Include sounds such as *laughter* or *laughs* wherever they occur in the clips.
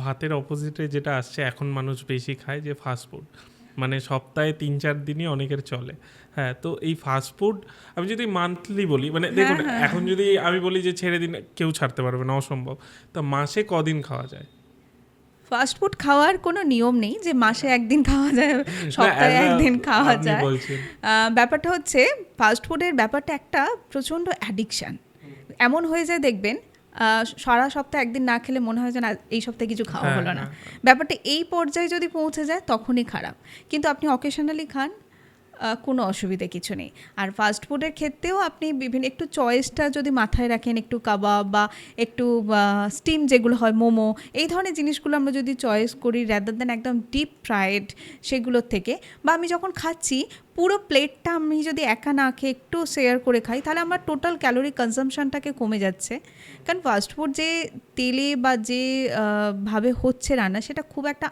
ভাতের অপোজিটে যেটা আসছে এখন মানুষ বেশি খায় যে ফাস্ট ফুড মানে সপ্তাহে তিন চার দিনই অনেকের চলে। হ্যাঁ তো এই ফাস্ট ফুড আমি যদি মান্থলি বলি মানে দেখুন এখন যদি আমি বলি যে ছেড়ে দিন কেউ ছাড়তে পারবে না অসম্ভব। তা মাসে কদিন খাওয়া যায়? ফাস্টফুড খাওয়ার কোনো নিয়ম নেই যে মাসে একদিন খাওয়া যায় সপ্তাহে একদিন খাওয়া যায়। ব্যাপারটা হচ্ছে ফাস্টফুডের ব্যাপারটা একটা প্রচণ্ড অ্যাডিকশান এমন হয়ে যায় দেখবেন সারা সপ্তাহে একদিন না খেলে মনে হয় যে না এই সপ্তাহে কিছু খাওয়া হ্যাঁ, হলো না। হ্যাঁ। ব্যাপারটা এই পর্যায়ে যদি পৌঁছে যায় তখনই খারাপ। কিন্তু আপনি অকেশনালি খান কোনো অসুবিধে কিছু নেই। আর ফাস্ট ফুডের ক্ষেত্রেও আপনি বিভিন্ন একটু চয়েসটা যদি মাথায় রাখেন একটু কাবাব বা একটু স্টিম যেগুলো হয় মোমো এই ধরনের জিনিসগুলো আমরা যদি চয়েস করি র্যাদার দেন একদম ডিপ ফ্রায়েড সেগুলোর থেকে বা আমি যখন খাচ্ছি পুরো প্লেটটা আমি যদি একা না খেয়ে একটু শেয়ার করে খাই, তাহলে আমার টোটাল ক্যালোরি কনজামশনটাকে কমে যাচ্ছে। কারণ ফাস্টফুড যে তেলে বা যে ভাবে হচ্ছে রান্না, সেটা খুব একটা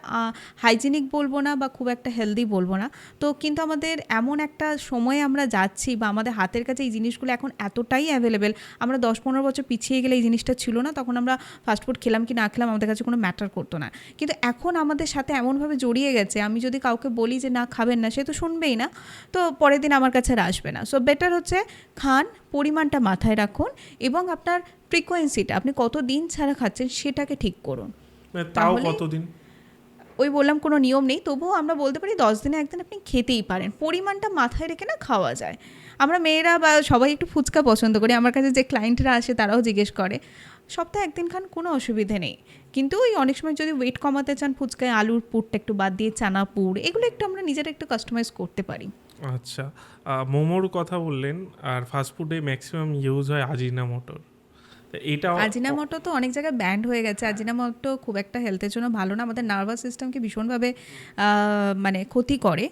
হাইজিনিক বলব না বা খুব একটা হেলদি বলব না। তো কিন্তু আমাদের এমন একটা সময়ে আমরা যাচ্ছি বা আমাদের হাতের কাছে এই জিনিসগুলো এখন এতটাই অ্যাভেলেবেল আমরা দশ পনেরো বছর পিছিয়ে গেলে এই জিনিসটা ছিল না, তখন আমরা ফাস্টফুড খেলাম কি না খেলাম আমাদের কাছে কোনো ম্যাটার করতো না। কিন্তু এখন আমাদের সাথে এমনভাবে জড়িয়ে গেছে, আমি যদি কাউকে বলি যে না খাবেন না, সে তো শুনবেই না। তো পরের দিন আমার কাছে আর আসবে না। সো বেটার হচ্ছে খান পরিমাণটা মাথায় রাখুন এবং আপনার ফ্রিকোয়েন্সিটা আপনি কত দিন ছাড়া খাচ্ছেন সেটাকে ঠিক করুন। মানে তাও কতদিন ওই বললাম কোনো নিয়ম নেই তবুও আমরা বলতে পারি দশ দিনে একদিন আপনি খেতেই পারেন। পরিমাণটা মাথায় রেখে না খাওয়া যায়। আমরা মেয়েরা বা সবাই একটু ফুচকা পছন্দ করি। আমার কাছে যে ক্লায়েন্টরা আসে তারাও জিজ্ঞেস করে। সপ্তাহে একদিন খান কোনো অসুবিধে নেই। কিন্তু ওই অনেক সময় যদি ওয়েট কমাতে চান ফুচকায় আলুর পুরটা একটু বাদ দিয়ে চানা পুর এগুলো একটু আমরা নিজেরা একটু কাস্টমাইজ করতে পারি। আচ্ছা মোমোর কথা বললেন আর ফাস্ট ফুডে ম্যাক্সিমাম ইউজ হয় আজিনা মোটর। এটা আজিনামোটো তো অনেক জায়গায় ব্যান্ড হয়ে গেছে। আজিনামোটো খুব একটা হেলথের জন্য ভালো না। আমাদের নার্ভাস সিস্টেমকে ভীষণভাবে মানে ক্ষতি করে।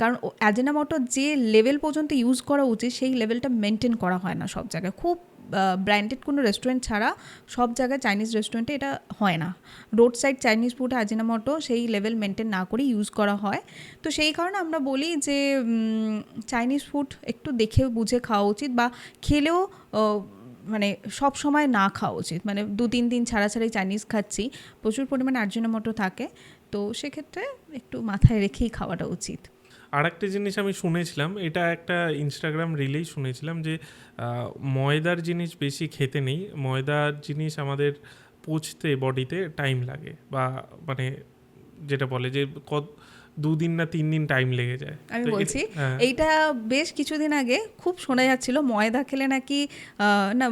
কারণ আজিনামোটো যে লেভেল পর্যন্ত ইউজ করা উচিত সেই লেভেলটা মেনটেন করা হয় না সব জায়গায়। খুব ব্র্যান্ডেড কোনো রেস্টুরেন্ট ছাড়া সব জায়গায় চাইনিজ রেস্টুরেন্টে এটা হয় না। Road side Chinese food Ajinomoto সেই লেভেল মেনটেন না করে ইউজ করা হয়। তো সেই কারণে আমরা বলি যে চাইনিজ ফুড একটু দেখে বুঝে খাওয়া উচিত বা খেলেও মানে সব সময় না খাওয়া উচিত। মানে দু তিন দিন ছাড়া ছাড়াই চাইনিজ খাচ্ছি, প্রচুর পরিমাণে আর্জুনামোটো থাকে, তো সেক্ষেত্রে একটু মাথায় রেখেই খাওয়াটা উচিত। আর একটা জিনিস আমি শুনেছিলাম, এটা একটা ইনস্টাগ্রাম রিলেই শুনেছিলাম যে ময়দার জিনিস বেশি খেতে নেই, ময়দার জিনিস আমাদের পচতে বডিতে টাইম লাগে বা মানে যেটা বলে যে কত দুদিন না তিন দিন টাইম লেগে যায়। আমি বলছি হ্যাঁ। এইটা বেশ কিছুদিন আগে খুব শোনা যাচ্ছিল ময়দা খেলে নাকি না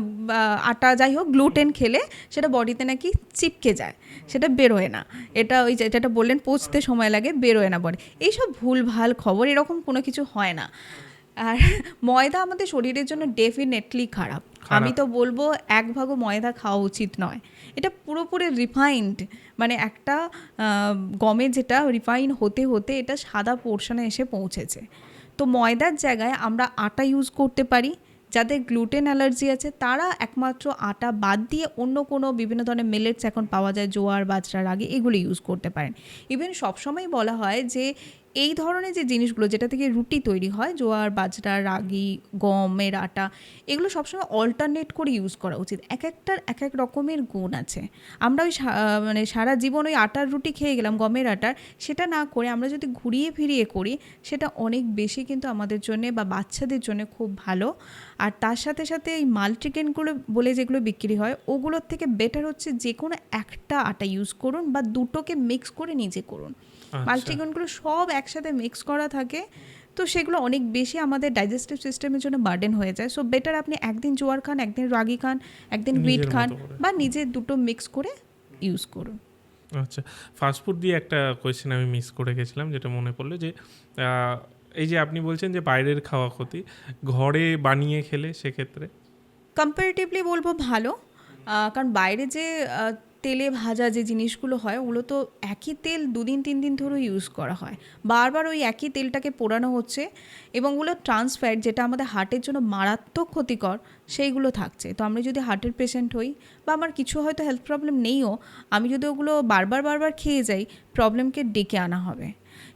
আটা যাই হোক গ্লুটেন খেলে সেটা বডিতে নাকি চিপকে যায় সেটা বেরোয় না। এটা ওই যেটা বললেন পচতে সময় লাগে বেরোয় না বডি। এইসব ভুলভাল খবর এরকম কোনো কিছু হয় না। আর *laughs* ময়দা আমাদের শরীরের জন্য ডেফিনেটলি খারাপ। আমি তো বলব এক ভাগও ময়দা খাওয়া উচিত নয়। এটা পুরোপুরি রিফাইন্ড মানে একটা গমে যেটা রিফাইন হতে হতে এটা সাদা পোর্শনে এসে পৌঁছেছে। তো ময়দার জায়গায় আমরা আটা ইউজ করতে পারি যাদের গ্লুটেন অ্যালার্জি আছে তারা একমাত্র আটা বাদ দিয়ে অন্য কোনো বিভিন্ন ধরনের মিলেটস এখন পাওয়া যায় জোয়ার বাজরা রাগে এগুলো ইউজ করতে পারেন। ইভেন সবসময় বলা হয় যে এই ধরনের যে জিনিসগুলো যেটা থেকে রুটি তৈরি হয় জোয়ার বাজরা রাগি গমের আটা এগুলো সবসময় অল্টারনেট করে ইউজ করা উচিত। এক একটার এক এক রকমের গুণ আছে। আমরা ওই মানে সারা জীবন ওই আটার রুটি খেয়ে গেলাম গমের আটার সেটা না করে আমরা যদি ঘুরিয়ে ফিরিয়ে করি সেটা অনেক বেশি কিন্তু আমাদের জন্য বা বাচ্চাদের জন্য খুব ভালো। আর তার সাথে সাথে এই মাল্টিগ্রেনগুলো বলে যেগুলো বিক্রি হয় ওগুলোর থেকে বেটার হচ্ছে যে কোনো একটা আটা ইউজ করুন বা দুটোকে মিক্স করে নিজে করুন। আচ্ছা। মাল্টিগ্রেনগুলো সব একসাথে মিক্স করা থাকে তো সেগুলো অনেক বেশি আমাদের ডাইজেস্টিভ সিস্টেমের জন্য বার্ডেন হয়ে যায়। সো বেটার আপনি একদিন জোয়ার খান একদিন রাগি খান একদিন হুইট খান বা নিজে দুটো মিক্স করে ইউজ করুন। আচ্ছা ফাস্টফুড দিয়ে একটা কোয়েশ্চেন আমি মিস করে গেছিলাম যেটা মনে পড়ল যে এই যে আপনি বলছেন যে বাইরের খাওয়া ক্ষতি ঘরে বানিয়ে খেলে সেক্ষেত্রে? কম্পারেটিভলি বলব ভালো কারণ বাইরে যে তেলে ভাজা যে জিনিসগুলো হয়, ওগুলো তো একই তেল দুদিন, তিন দিন ধরে ইউজ করা হয়। বারবার ওই একই তেলটাকে পোড়ানো হচ্ছে এবং ওগুলো ট্রান্সফ্যাট যেটা আমাদের হার্টের জন্য মারাত্মক ক্ষতিকর, সেইগুলো থাকছে। তো আমরা যদি হার্টের পেশেন্ট হই বা আমার কিছু হয়তো হেলথ প্রবলেম নেইও, আমি যদি ওগুলো বারবার বারবার খেয়ে যাই প্রবলেমকে ডেকে আনা হবে।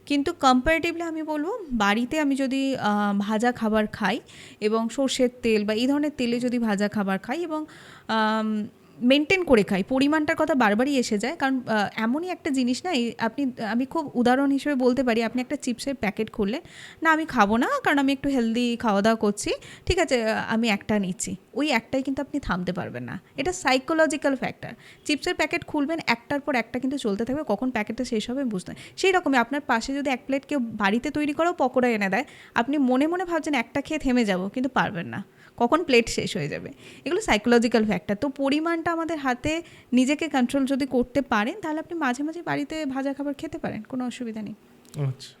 কিন্তু কম্পারেটিভলি আমি বলব, বাড়িতে আমি যদি ভাজা খাবার খাই এবং সর্ষের তেল বা এই ধরনের তেলে যদি ভাজা খাবার খাই এবং মেনটেন করে খাই। পরিমাণটার কথা বারবারই এসে যায়। কারণ এমনই একটা জিনিস না আপনি, আমি খুব উদাহরণ হিসেবে বলতে পারি, আপনি একটা চিপসের প্যাকেট খুললেন, না, আমি খাব না, কারণ আমি একটু হেলদি খাওয়া দাওয়া করছি, ঠিক আছে আমি একটা নিচ্ছি। ওই একটাই কিন্তু আপনি থামতে পারবেন না। এটা সাইকোলজিক্যাল ফ্যাক্টর চিপসের প্যাকেট খুলবেন, একটার পর একটা কিন্তু চলতে থাকবে, কখন প্যাকেটটা শেষ হবে বুঝতে সেই রকমই আপনার পাশে যদি এক প্লেট কেউ বাড়িতে তৈরি করেও পকোড়া এনে দেয়, আপনি মনে মনে ভাবছেন, একটা খেয়ে থেমে যাব, কিন্তু পারবেন না। কখন প্লেট শেষ হয়ে যাবে? এগুলো সাইকোলজিক্যাল ফ্যাক্টর তো পরিমাণটা আমাদের হাতে নিজেকে কন্ট্রোল যদি করতে পারেন তাহলে আপনি মাঝে মাঝে বাড়িতে ভাজা খাবার খেতে পারেন কোনো অসুবিধা নেই। আচ্ছা।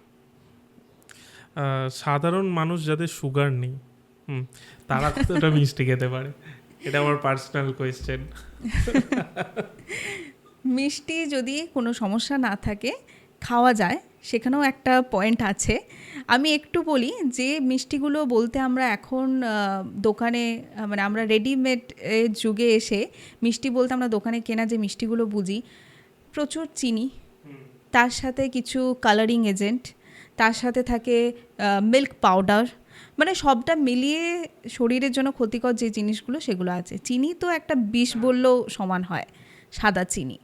সাধারণ মানুষ যাদের সুগার নেই তারা কতটা মিষ্টি খেতে পারে। এটা আমার পার্সোনাল কোয়েশ্চেন *laughs* মিষ্টি যদি কোনো সমস্যা না থাকে খাওয়া যায় সেখানেও একটা পয়েন্ট আছে। আমি একটু বলি যে মিষ্টিগুলো বলতে আমরা এখন দোকানে মানে আমরা রেডিমেড যুগে এসে মিষ্টি বলতে আমরা দোকানে কেনা যে মিষ্টিগুলো বুঝি, প্রচুর চিনি। তার সাথে কিছু কালারিং এজেন্ট তার সাথে থাকে মিল্ক পাউডার মানে সবটা মিলিয়ে শরীরের জন্য ক্ষতিকর যে জিনিসগুলো সেগুলো আছে। চিনি তো একটা বিষ বললেও সমান হয়, সাদা চিনি।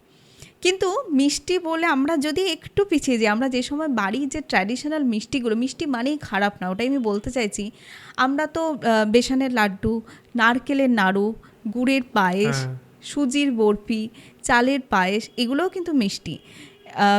কিন্তু মিষ্টি বলে আমরা যদি একটু পিছিয়ে যাই আমরা যে সময় বাড়ির যে ট্র্যাডিশনাল মিষ্টিগুলো মিষ্টি মানেই খারাপ না ওটাই আমি বলতে চাইছি। আমরা তো বেসনের লাড্ডু নারকেলের নাড়ু গুড়ের পায়েস হ্যাঁ। সুজির বরফি চালের পায়েস এগুলোও কিন্তু মিষ্টি।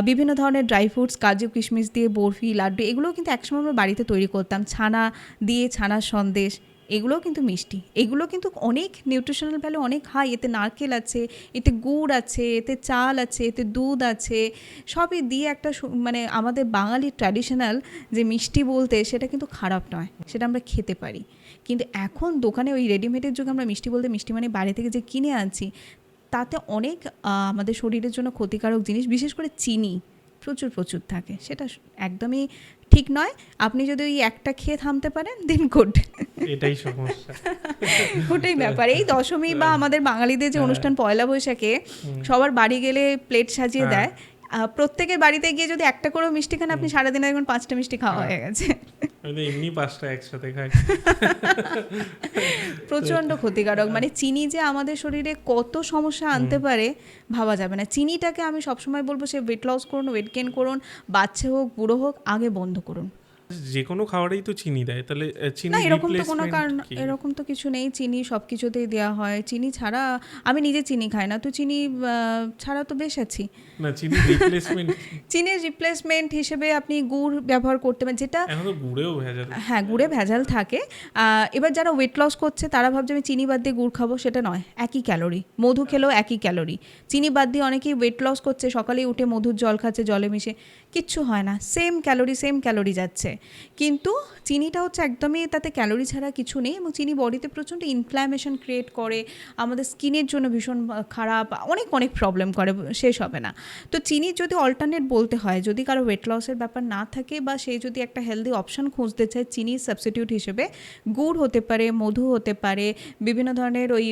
বিভিন্ন ধরনের ড্রাই ফ্রুটস কাজু কিশমিশ দিয়ে বরফি লাড্ডু এগুলোও কিন্তু একসময় আমরা বাড়িতে তৈরি করতাম। ছানা দিয়ে ছানার সন্দেশ এগুলোও কিন্তু মিষ্টি। এগুলো কিন্তু অনেক নিউট্রিশনাল ভ্যালু অনেক হাই এতে নারকেল আছে, এতে গুড় আছে, এতে চাল আছে, এতে দুধ আছে। সবই দিয়ে একটা মানে আমাদের বাঙালি ট্র্যাডিশনাল যে মিষ্টি বলতে সেটা কিন্তু খারাপ নয়, সেটা আমরা খেতে পারি। কিন্তু এখন দোকানে ওই রেডিমেডের যুগে আমরা মিষ্টি বলতে মিষ্টি মানে বাইরে থেকে যে কিনে আনছি, তাতে অনেক আমাদের শরীরের জন্য ক্ষতিকারক জিনিস, বিশেষ করে চিনি প্রচুর প্রচুর থাকে। সেটা একদমই ঠিক নয় আপনি যদি ওই একটা খেয়ে থামতে পারেন দিন গুড এটাই সমস্যা। ওটাই ব্যাপার। এই দশমী বা আমাদের বাঙালিদের যে অনুষ্ঠান পয়লা বৈশাখে সবার বাড়ি গেলে প্লেট সাজিয়ে হ্যাঁ। দেয় প্রত্যেকের বাড়িতে গিয়ে যদি একটা করেও মিষ্টি খান আপনি সারাদিনে দেখবেন পাঁচটা মিষ্টি খাওয়া হয়ে। গেছে। আমি এমনি পাঁচটা একসাথে খাই। *laughs* প্রচণ্ড ক্ষতিকারক। মানে চিনি যে আমাদের শরীরে কত সমস্যা আনতে পারে ভাবা যাবে না। চিনিটাকে আমি সবসময় বলব সে ওয়েট লস করুন ওয়েট গেন করুন বাচ্চা হোক বুড়ো হোক আগে বন্ধ করুন। যে কোনো খাবারেই তো চিনি দেয় তাহলে চিনি না এরকম তো কোনো কারণ এরকম তো কিছু নেই চিনি সব কিছুতেই দেওয়া হয় চিনি ছাড়া আমি নিজে চিনি খাই না তো চিনি ছাড়া তো বেশ আছি। না চিনি রিপ্লেসমেন্ট চিনির রিপ্লেসমেন্ট হিসেবে আপনি গুড় ব্যবহার করতে পারেন যেটা এখন তো গুড়েও ভেজাল। হ্যাঁ গুড়ে ভেজাল থাকে। এবার যারা ওয়েট লস করছে তারা ভাবছে আমি চিনি বাদ দিয়ে গুড় খাব সেটা নয় একই ক্যালোরি মধু খেলেও একই ক্যালোরি চিনি বাদ দিয়ে অনেকেই ওয়েট লস করছে সকালেই উঠে মধুর জল খাচ্ছে জলে মিশে কিচ্ছু হয় না সেম ক্যালোরি সেম ক্যালোরি যাচ্ছে। কিন্তু চিনিটা হচ্ছে একদমই তাতে ক্যালোরি ছাড়া কিছু নেই এবং চিনি বডিতে প্রচণ্ড ইনফ্ল্যামেশন ক্রিয়েট করে, আমাদের স্কিনের জন্য ভীষণ খারাপ, অনেক অনেক প্রবলেম করে, শেষ হবে না। তো চিনি যদি অল্টারনেট বলতে হয়, যদি কারও ওয়েট লসের ব্যাপার না থাকে বা সে যদি একটা হেলদি অপশন খুঁজতে চায়, চিনির সাবস্টিটিউট হিসেবে, গুড় হতে পারে, মধু হতে পারে, বিভিন্ন ধরনের ওই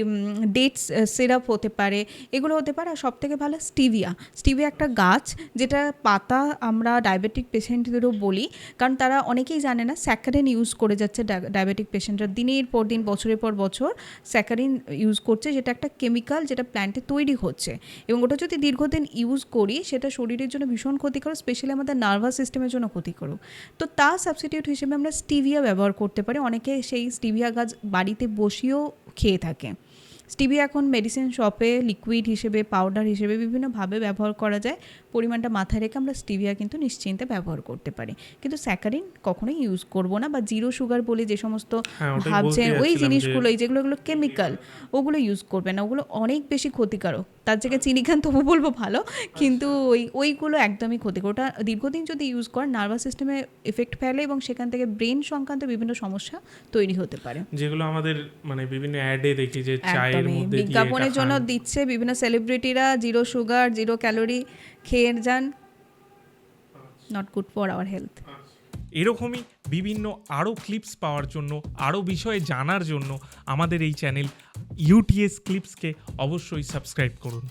ডেটস সিরাপ হতে পারে, এগুলো হতে পারে। আর সব থেকে ভালো স্টিভিয়া স্টিভিয়া একটা গাছ যেটা পাতা আমরা ডায়াবেটিক পেশেন্টদেরও বলি, কারণ তারা অনেকেই জানে না, স্যাকারিন ইউজ করে যাচ্ছে ডায়াবেটিক পেশেন্টরা দিনের পর দিন, বছরের পর বছর স্যাকারিন ইউজ করছে, যেটা একটা কেমিক্যাল যেটা প্ল্যান্টে তৈরি হচ্ছে। এবং ওটা যদি দীর্ঘদিন ইউজ করি, সেটা শরীরের জন্য ভীষণ ক্ষতিকর স্পেশালি আমাদের নার্ভাস সিস্টেমের জন্য ক্ষতিকর। তো তার সাবস্টিটিউট হিসেবে আমরা স্টিভিয়া ব্যবহার করতে পারি। অনেকে সেই স্টিভিয়া গাছ বাড়িতে বসিয়েও খেয়ে থাকে। স্টিভিয়া এখন মেডিসিন শপে লিকুইড হিসেবে পাউডার হিসেবে বিভিন্নভাবে ব্যবহার করা যায়। পরিমাণটা মাথায় রেখে আমরা স্টিভিয়া কিন্তু নিশ্চিন্তে ব্যবহার করতে পারি। কিন্তু স্যাকারিন কখনোই ইউজ করব না বা জিরো সুগার বলে যে সমস্ত হ্যাঁ ভাবছেন ওই জিনিসগুলো এই যেগুলো এগুলো কেমিক্যাল ওগুলো ইউজ করবে না। ওগুলো অনেক বেশি ক্ষতিকারক। তার জায়গায় চিনি খান তবু বলব ভালো। কিন্তু ওই ওইগুলো একদমই ক্ষতিকর। ওটা দীর্ঘদিন যদি ইউজ করেন নার্ভাস সিস্টেমে এফেক্ট ফেলে এবং সেখান থেকে ব্রেন সংক্রান্ত বিভিন্ন সমস্যা তৈরি হতে পারে। যেগুলো আমাদের মানে বিভিন্ন অ্যাডে দেখি যে চায়ের মধ্যে বিজ্ঞাপনের জন্য দিচ্ছে বিভিন্ন সেলিব্রিটিরা জিরো সুগার জিরো ক্যালোরি খেয়ে যান। Not good for our health এরকমই বিভিন্ন আরও ক্লিপস পাওয়ার জন্য আরও বিষয়ে জানার জন্য আমাদের এই চ্যানেল ইউটিএস ক্লিপসকে অবশ্যই সাবস্ক্রাইব করুন।